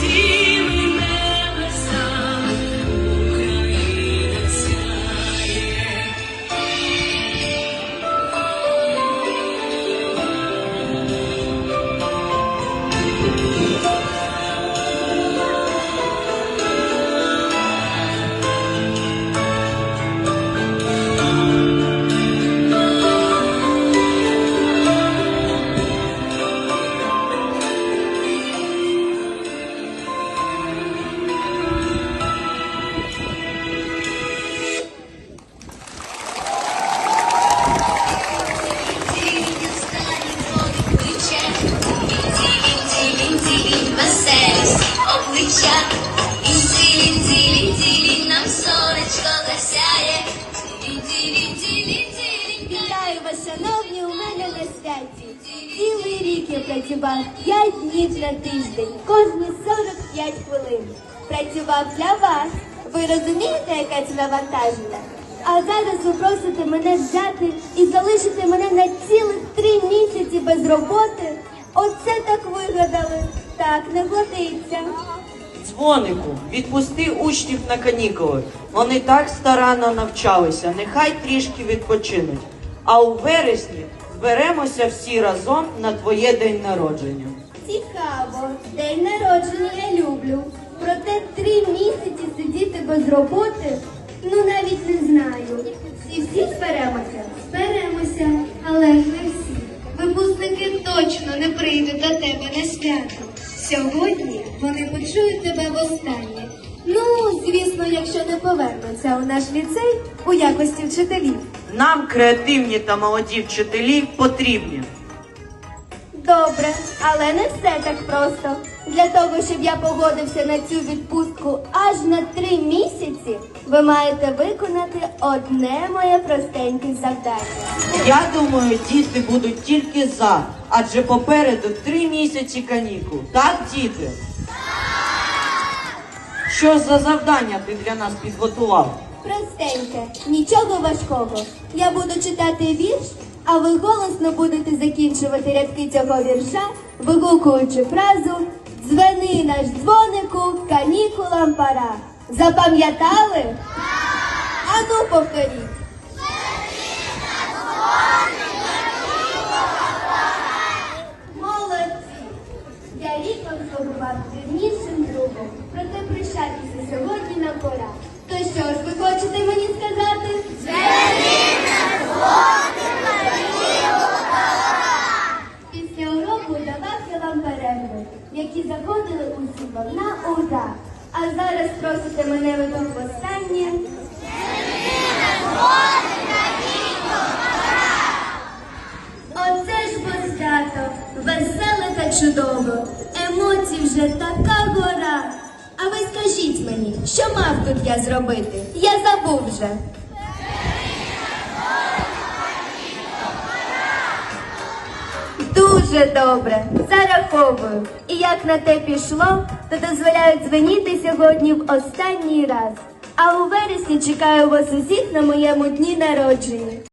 deep. сонечка, лінці, лінці, лінці, лінь, нам сонечко засяє. Лінці, лінці, лінці, лінь. Вітаю вас, шановні, у мене на святі. Цілий рік я працював 5 днів на тиждень, кожні 45 хвилин. Працював для вас. Ви розумієте, яке це навантаження? А зараз ви просите мене взяти і залишити мене на цілих три місяці без роботи. Оце так вигадали. Так не годиться. Дзвонику, відпусти учнів на канікули. Вони так старанно навчалися, нехай трішки відпочинуть. А у вересні зберемося всі разом на твоє день народження. Цікаво, день народження я люблю. Проте три місяці сидіти без роботи, ну навіть не знаю. І всі зберемося? Зберемося, але не всі. Випускники точно не прийдуть до тебе на свято. Сьогодні вони почують тебе востаннє. Ну, звісно, якщо не повернуться у наш ліцей у якості вчителів. Нам креативні та молоді вчителі потрібні. Добре, але не все так просто. Для того, щоб я погодився на цю відпустку аж на три місяці, ви маєте виконати одне моє простеньке завдання. Я думаю, діти будуть тільки за, адже попереду три місяці канікул. Так, діти? Що за завдання ти для нас підготував? Простеньке, нічого важкого. Я буду читати вірш, а ви голосно будете закінчувати рядки цього вірша, вигукуючи фразу Дзвени наш дзвонику, канікулам пора. Запам'ятали? Ану повторіть. Молодці! Я рік вам слугував вірнішим другом, проте прощатися сьогодні на пора. То що ж ви хочете мені сказати? Після уроку давав я вам перерви, які заходили усі вам на ура. А зараз просите мене ви тут востаннє. Оце ж бо веселе та чудово, емоцій вже така гора. А ви скажіть мені, що мав тут я зробити? Я забув вже. Дуже добре, зараховую. І як на те пішло, то дозволяють дзвеніти сьогодні в останній раз. А у вересні чекаю вас усіх на моєму дні народження.